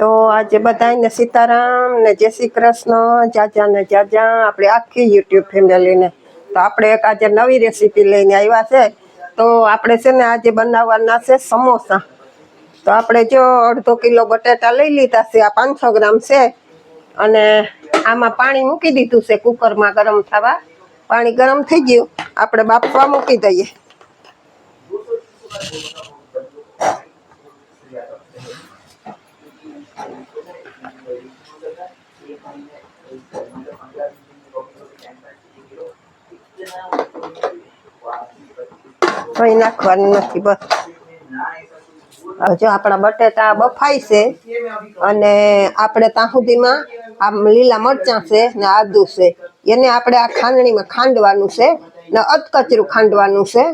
તો આજે બધાને સીતારામ ને જય શ્રી કૃષ્ણ, જાજા ને જાજા, આપણે આખી યુટ્યુબ ફેમિલીને તો આપણે એક આજે નવી રેસીપી લઈને આવ્યા છે. તો આપણે છે ને આજે બનાવવાના છે સમોસા. તો આપણે જો અડધો કિલો બટેટા લઈ લીધા છે, આ પાંચસો ગ્રામ છે. અને આમાં પાણી મૂકી દીધું છે કુકરમાં ગરમ થવા. પાણી ગરમ થઈ ગયું. આપણે બાફવા મૂકી દઈએ. કંઈ નાખવાનું નથી બસ. જો આપણા બટેટા બફાય છે અને આપણે ત્યાં સુધીમાં આ લીલા મરચાં છે ને આદુ છે. એને આપણે આ ખાંડણીમાં ખાંડવાનું છે ને અધકચરું ખાંડવાનું છે.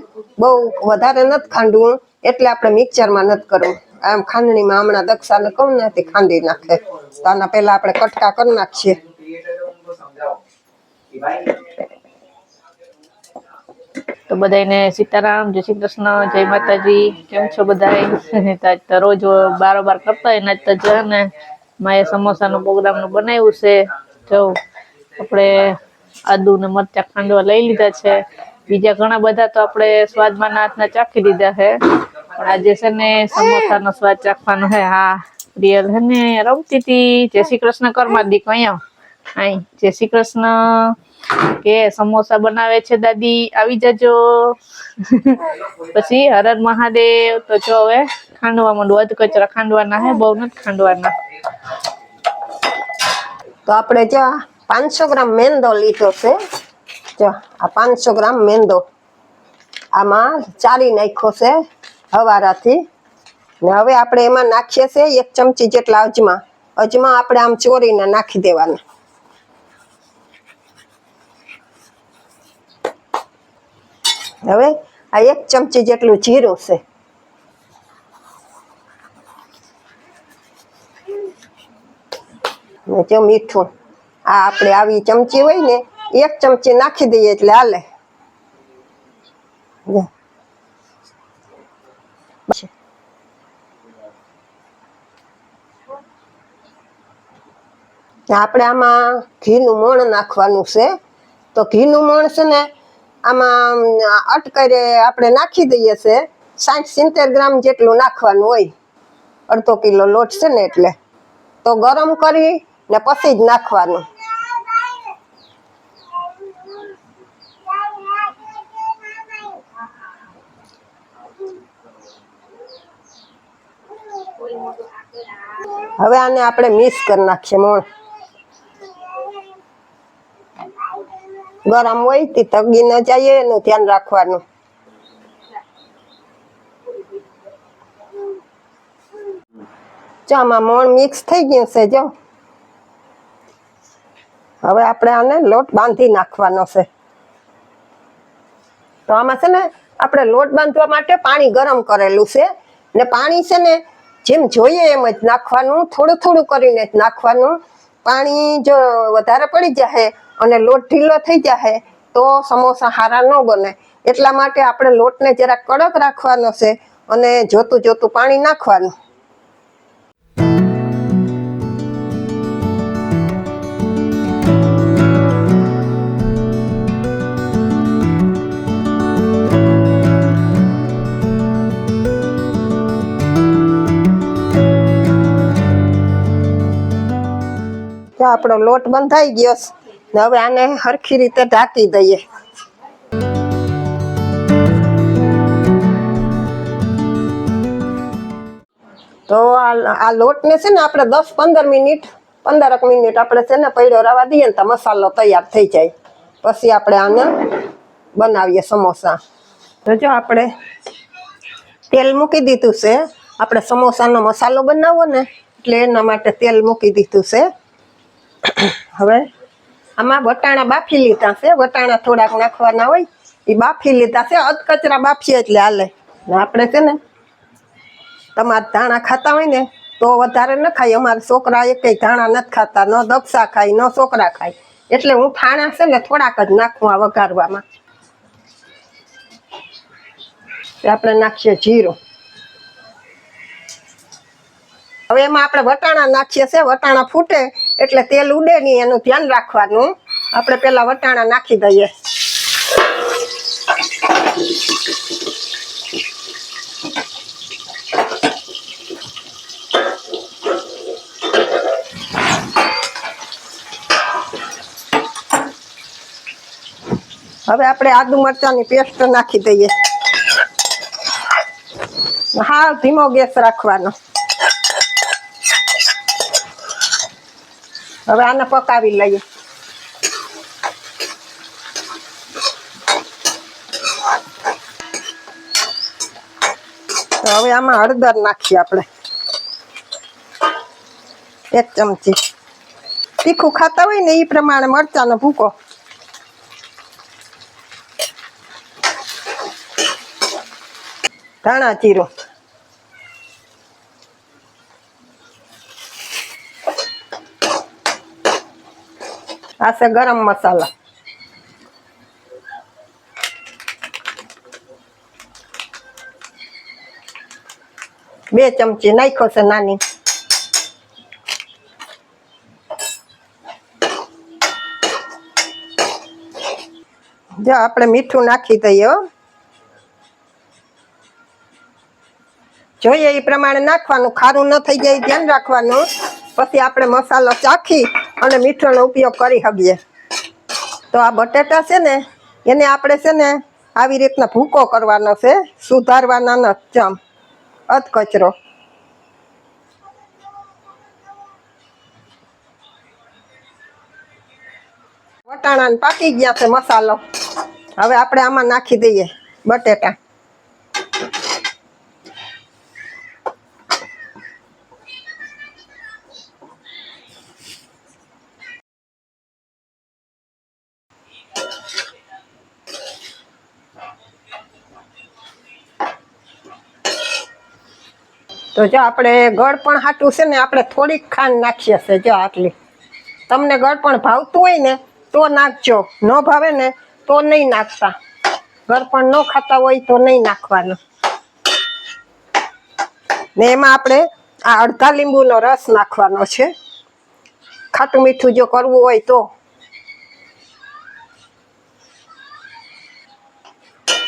બહુ વધારે નથી ખાંડવું એટલે આપણે મિક્સરમાં નથી કરવું. આમ ખાંડણીમાં હમણાં દક્ષાને કહું ને તે ખાંડી નાખે. તો આના પહેલા આપણે કટકા કરી નાખીએ. તો બધાને સીતારામ, જય શ્રી કૃષ્ણ, જય માતાજી. કેમ છો બધા રોજ બારોબાર કરતા હોય ને છે ને માએ સમોસાનો પ્રોગ્રામનું બનાવ્યું છે. જો આપણે આદુ ને મરચા ખાંડવા લઈ લીધા છે. બીજા ઘણા બધા તો આપણે સ્વાદમાં હાથના ચાખી લીધા છે. પણ આજે છે ને સમોસાનો સ્વાદ ચાખવાનો છે. હા પ્રિયલ હે ને રમતી હતી જય શ્રી કૃષ્ણ કરમાં દીક અહીંયા. આઈ જય શ્રી કૃષ્ણ. કે સમોસા બનાવે છે દાદી, આવી જજો. પછી હરર મહાદેવ, તો જો હવે ખાંડવા માંડું અધ કચરા ખાંડવાના હે, બહુ નથી ખાંડવાના. તો આપણે જો પાંચસો ગ્રામ મેંદો લીધો છે. જો આ પાંચસો ગ્રામ મેંદો આમાં ચારી નાખ્યો છે હવારાથી. ને હવે આપણે એમાં નાખીએ છીએ એક ચમચી જેટલા અજમા. અજમા આપણે આમ ચોરીને નાખી દેવાના. હવે આ એક ચમચી જેટલું જીરું છે. જો મીઠું, આ આપણે આવી ચમચી હોય ને, એક ચમચી નાખી દઈએ એટલે હાલે. આપણે આમાં ઘીનું મોણ નાખવાનું છે. તો ઘીનું મોણ છે ને આમાં અટકરે આપણે નાખી દઈએ છે. સાઠ સિત્તેર ગ્રામ જેટલું નાખવાનું હોય. અડધો કિલો લોટ છે ને એટલે. તો ગરમ કરી ને પછી જ નાખવાનું. હવે આને આપણે મિક્સ કરી નાખીએ, મોણ. ગરમ હોય તે તગી ન જાય, એનું ધ્યાન રાખવાનું. આમાં મોણ મિક્સ થઈ ગયું છે, જો. હવે આપણે આને લોટ બાંધી નાખવાનો છે. તો આમાં છે ને, આપણે લોટ બાંધવા માટે પાણી ગરમ કરેલું છે. ને પાણી છે ને, જેમ જોઈએ એમ જ નાખવાનું, થોડું થોડું કરીને જ નાખવાનું. પાણી જો વધારે પડી જાય અને લોટ ઢીલો થઈ જાય તો સમોસા સારા ન બને. એટલા માટે આપણે લોટને જરા કડક રાખવાનો છે અને જોતું જોતું પાણી નાખવાનું. આપણો લોટ બંધાઈ ગયો ને હવે આને હરખી રીતે ઢાંકી દઈએ. તો આ લોટને છે ને આપણે દસ પંદર મિનિટ, પંદરક મિનિટ આપણે છે ને પડ્યો રવા દઈએ ને તો મસાલો તૈયાર થઈ જાય. પછી આપણે આને બનાવીએ સમોસા. તો જો આપણે તેલ મૂકી દીધું છે. આપણે સમોસાનો મસાલો બનાવવો ને, એટલે એના માટે તેલ મૂકી દીધું છે. હવે આમાં વટાણા બાફી લીધા છે. વટાણા થોડાક નાખવાના હોય એ બાફી લીધા છે. અધકચરા બાફીએ એટલે હાલે. આપણે છે ને, તમારે ધાણા ખાતા હોય ને, તો વધારે ન ખાય. અમારા છોકરા એ ધાણા નથી ખાતા. ન દક્ષા ખાય, ન છોકરા ખાય. એટલે હું ફાણા છે ને થોડાક જ નાખું આ વઘારવામાં. આપણે નાખીએ જીરું. હવે એમાં આપણે વટાણા નાખીએ છે વટાણા ફૂટે એટલે તેલ ઉડે નહીં, એનું ધ્યાન રાખવાનું. આપણે પેલા વટાણા નાખી દઈએ. હવે આપણે આદુ મરચાની પેસ્ટ નાખી દઈએ. હા ધીમો ગેસ રાખવાનો. હવે આને પકાવી લઈએ. હવે આમાં હળદર નાખીએ આપણે. એક ચમચી. તીખું ખાતા હોય ને એ પ્રમાણે મરચાંનો ભૂકો. ધાણા જીરું. આ છે ગરમ મસાલા. બે ચમચી નાખ્યો છે નાની. જો આપણે મીઠું નાખી દઈએ જોઈએ એ પ્રમાણે નાખવાનું, ખારું ન થઈ જાય, ધ્યાન રાખવાનું. પછી આપણે મસાલો ચાખી અને મીઠોનો ઉપયોગ કરી શકીએ. તો આ બટેટા છે ને, એને આપણે છે ને આવી રીતના ભૂકો કરવાનો છે, સુધારવાના ચમ, અધ કચરો. વટાણા પાકી ગયા છે મસાલો. હવે આપણે આમાં નાખી દઈએ બટેટા. તો જો આપણે ગળ પણ હાટું છે ને, આપણે થોડીક ખાંડ નાખીએ છે જો આટલી. તમને ગળ પણ ભાવતું હોય ને, તો નાખજો. ન ભાવે ને, તો નહીં નાખતા. ગળ પણ ન ખાતા હોય તો નહીં નાખવાનું. ને એમાં આપણે આ અડધા લીંબુનો રસ નાખવાનો છે. ખાટું મીઠું જો કરવું હોય તો.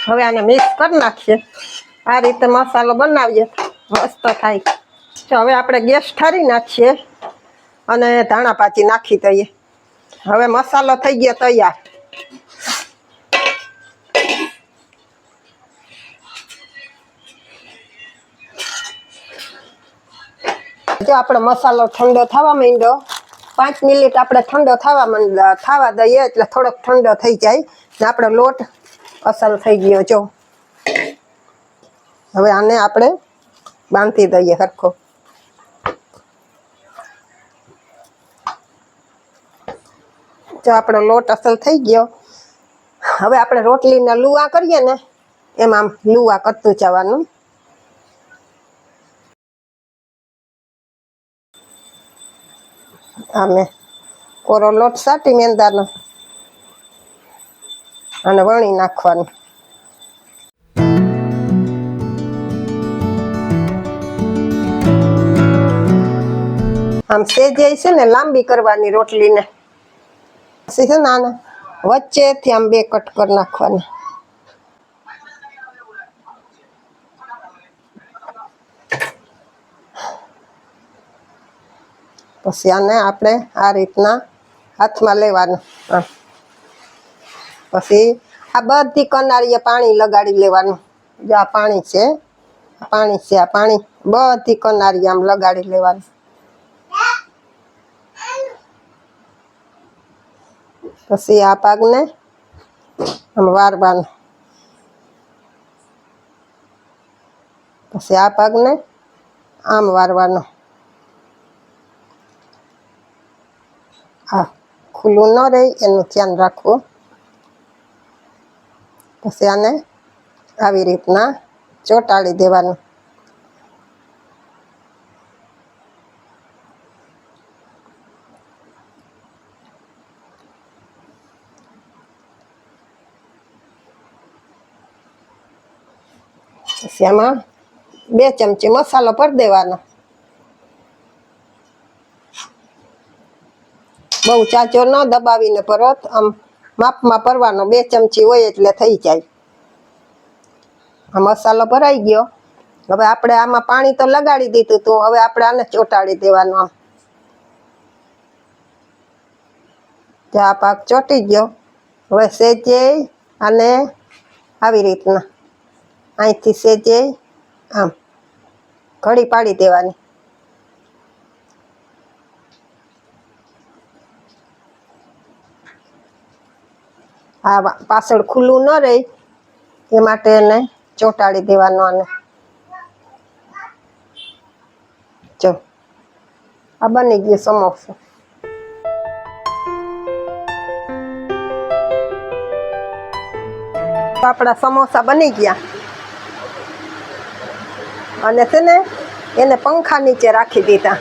હવે આને મિક્સ કરી નાખીએ. આ રીતે મસાલો બનાવીએ. મસ્ત થાય. તો હવે આપણે ગેસ ઠારી નાખીએ અને ધાણા પાચી નાખી દઈએ. હવે મસાલો થઈ ગયો તૈયાર. જો આપણો મસાલો ઠંડો થવા માંડ્યો. પાંચ મિનિટ આપણે ઠંડો થવા થવા દઈએ એટલે થોડોક ઠંડો થઈ જાય. ને આપણો લોટ અસલ થઈ ગયો જો. હવે આને આપણે બાંધી દઈએ સરખો જો આપણો લોટ અસલ થઈ ગયો. હવે આપણે રોટલીના લુવા કરીએ ને, એમાં આમ લુવા કરતું જવાનું. આમે કોરો લોટ સાટી મેંદાનો. અને વણી નાખવાનું. આમ સેજે છે ને લાંબી કરવાની રોટલીને. પછી છે ને આને વચ્ચેથી આમ બે કટ કરી નાખવાના. પછી આને આપણે આ રીતના હાથમાં લેવાનું. પછી આ બધી કનારીએ પાણી લગાડી લેવાનું. જો આ પાણી છે પાણી છે, આ પાણી બધી કનારી આમ લગાડી લેવાનું. પછી આ પાકને આમ વારવાનું. પછી આ પાકને આમ વારવાનો. હા ખુલ્લું ન રહે, એનું ધ્યાન રાખવું. પછી આને આવી રીતના ચોંટાડી દેવાનું. એમાં બે ચમચી મસાલો પર દેવાનો. બહુ ચાચો ન દબાવીને પરત આમ માપમાં પરવાનો બે ચમચી હોય એટલે થઈ જાય. આ મસાલો ભરાઈ ગયો. હવે આપણે આમાં પાણી તો લગાડી દીધું તું, હવે આપણે આને ચોટાડી દેવાનો આમ. ચા પાક ચોટી ગયો, હવે સેચે અને આવી રીતના. અહીંથી સેજે, આમ, ઘડી પાડી દેવાની. આ પાછળ ખુલ્લું ન રહે, એ માટે એને ચોંટાડી દેવાનું આને. જો, આ બની ગયું સમોસું. આપણા સમોસા બની ગયા. અને છે એને પંખા નીચે રાખી દીધા.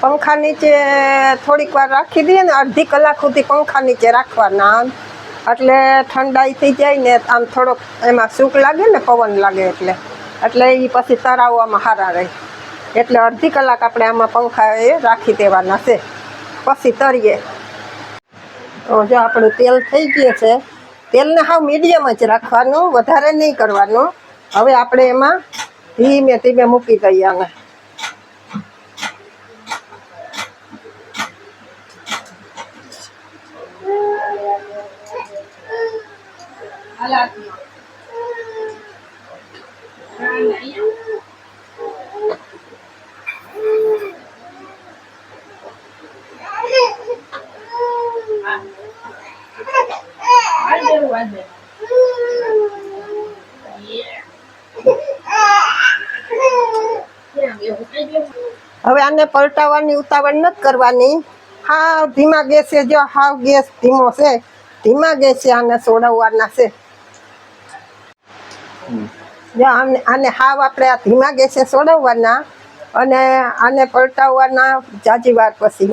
પંખા નીચે થોડીક વાર રાખી દઈએ ને, અડધી કલાક સુધી પંખા નીચે રાખવાના. એટલે ઠંડાઈ થઈ જાય ને, આમ થોડોક એમાં સૂક લાગે ને, પવન લાગે એટલે. એટલે એ પછી તરાવવામાં સારા રહે. એટલે અડધી કલાક આપણે આમાં પંખા એ રાખી દેવાના છે. પછી તરીએ. તો જો આપણું તેલ થઈ ગયું છે. તેલને હાવ મીડિયમ જ રાખવાનું, વધારે નહીં કરવાનું. હવે આપણે એમાં ધીમે ધીમે મૂકી દઈએ આને. હવે આને પલટાવવાની ઉતાવળ નથી કરવાની. હાવ ધીમા ગેસે જો, હાવ ગેસ ધીમો છે. ધીમા ગેસે આને સોડવવાના છે. જો આને આને હાવ આપણે આ ધીમા ગેસે સોડવવાના અને આને પલટાવવાના જાજી વાર પછી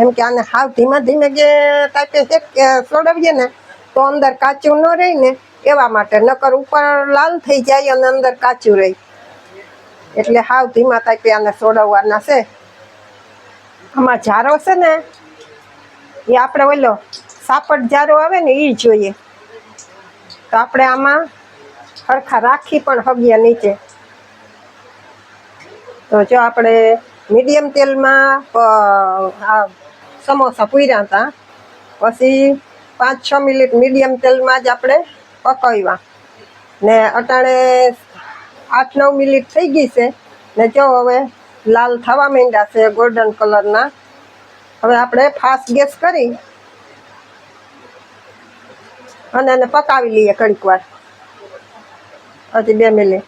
એમ કે આને હાવ ધીમા ધીમે ગે ટાઈપે શેક સોડવીએ ને, તો અંદર કાચું ન રહે ને, એવા માટે. નકર ઉપર લાલ થઈ જાય અને અંદર કાચું રહે. એટલે હાવ ધીમા તાપે આને સોડવવાના છે. આમાં જારો છે ને, એ આપણે ઓલો સાપટ જારો આવે ને એ જોઈએ. તો આપણે આમાં સરખા રાખી પણ હગ્યા નીચે. તો જો આપણે મીડિયમ તેલમાં સમોસા પૂર્યા હતા, પછી પાંચ છ મિનિટ મીડિયમ તેલમાં જ આપણે પકવ્યા. ને અટાણે આઠ નવ મિનિટ થઈ ગઈ છે. ને જો હવે લાલ થવા માંડ્યા છે ગોલ્ડન કલરના હવે આપણે ફાસ્ટ ગેસ કરી અને એને પકાવી લઈએ ઘડીક વાર. હજી બે મિનિટ.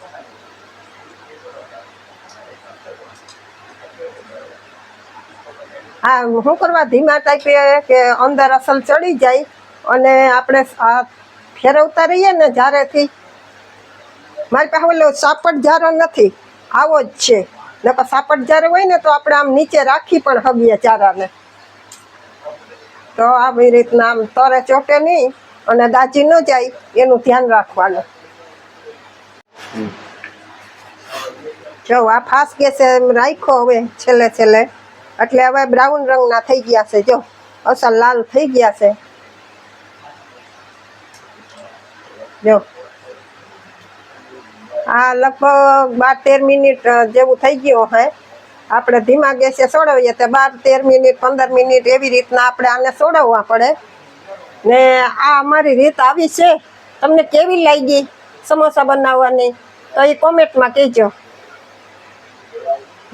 હા શું કરવા ધીમા ટાઈપે કે અંદર અસલ ચડી જાય અને આપણે ફેરવતા રહીએ ને જારેથી મારી પાસે ઓલો સાપટ જારો નથી આવો જ છે. નકર સાપટ જારો હોય ને તો આપણે આમ નીચે રાખી પણ હગીએ ચારાને. તો આવી રીતના આમ તરે ચોટે નહીં અને દાજી ન જાય એનું ધ્યાન રાખવાનું. જો આ ફાસ્ટ ગેસે રાખ્યો હવે છેલ્લે છેલ્લે. એટલે હવે બ્રાઉન રંગના થઈ ગયા છે જો. અસલ લાલ થઈ ગયા છે. જો. આ લગભગ બાર તેર મિનિટ જેવું થઈ ગયું હે. આપણે ધીમા ગેસે સોડવીએ તો બાર તેર મિનિટ, પંદર મિનિટ એવી રીતના આપણે આને સોડવવા પડે. ને આ અમારી રીત આવી છે. તમને કેવી લાગી સમોસા બનાવવાની? તો એ કોમેન્ટમાં કહેજો.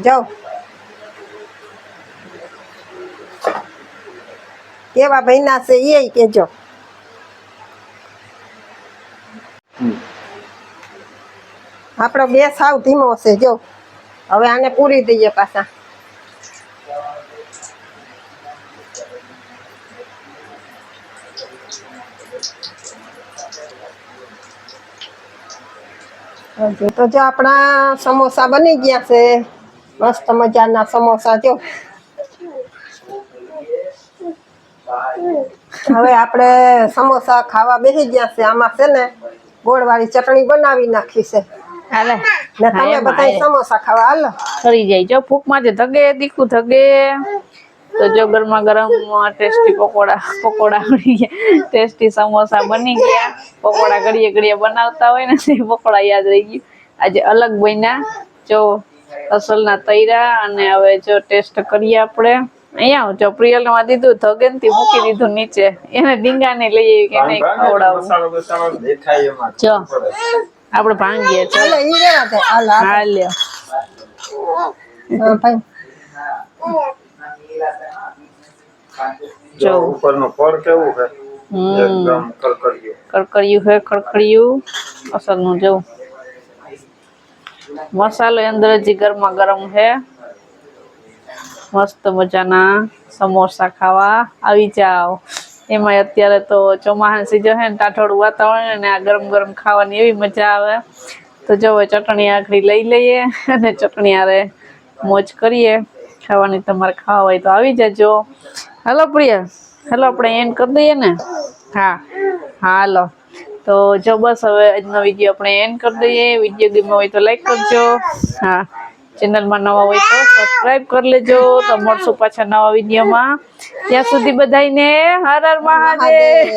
જાઓ. કેવા ભાઈના છે એ કહેજો. આપણો બે સાવ ધીમો છે, જો. હવે આને પૂરી દઈએ પાછા. તો જો આપણા સમોસા બની ગયા છે. મસ્ત મજાના સમોસા, જો. હવે આપણે સમોસા ખાવા બેસી ગયા છે. આમાં છે ને ગોળવાળી ચટણી બનાવી નાખી છે. હાલે. ને તમે બધા સમોસા ખાવા હાલો. કરી જાય. જો ફૂકમાં ધગે તો જો ગરમા ગરમ ટેસ્ટી પકોડા પકોડા ટેસ્ટી સમોસા બની ગયા. પકોડા ઘડીએ ઘડીએ બનાવતા હોય ને તે પકોડા યાદ રહી ગયું. આજે અલગ બન્યા. જો અસલના તૈરા અને હવે જો ટેસ્ટ કરીએ આપણે. અહીંયા જો પ્રિયલમાં દીધું ધગનથી મૂકી દીધું નીચે. એને ડીંગા ને લઈ આવી કે નહીં ખવડાવું. જો. આપણે ભાંગીએ ચાલો ચાલો ઈ રેવા દે. હાલ હાલ. હા લ્યો. હા, ભાઈ. જો. જો. ઉપરનો ફળ કેવું છે? હમ. એકદમ કડકડિયું કડકડિયું હે કડકડિયું અસલનું જેવું મસાલો અંદર જ ગરમા ગરમ હે મસ્ત મજાના સમોસા ખાવા. આવી જાવ એમાં અત્યારે તો ચોમાસાની સિઝન છે ને, ટાઢોળું વાતાવરણ અને આ ગરમ ગરમ ખાવાની એવી મજા આવે. તો જો ચટણી આખરી લઈ લઈએ અને ચટણી આરે મોજ કરીએ. ખાવાની તમારે ખાવા હોય તો આવી જજો. હાલો પ્રિય, હાલો આપણે એન્ડ કરી દઈએ ને? હા, હાલો. તો જો બસ હવે આજનો વીડિયો આપણે એન્ડ કરી દઈએ. વીડિયો ગમ્યો હોય તો લાઈક કરજો. હા. ચેનલમાં નવા હોય તો સબસ્ક્રાઈબ કરી લેજો. તો મળશું પાછા નવા વિડીયોમાં. ત્યાં સુધી બધાને હર હર મહાદેવ.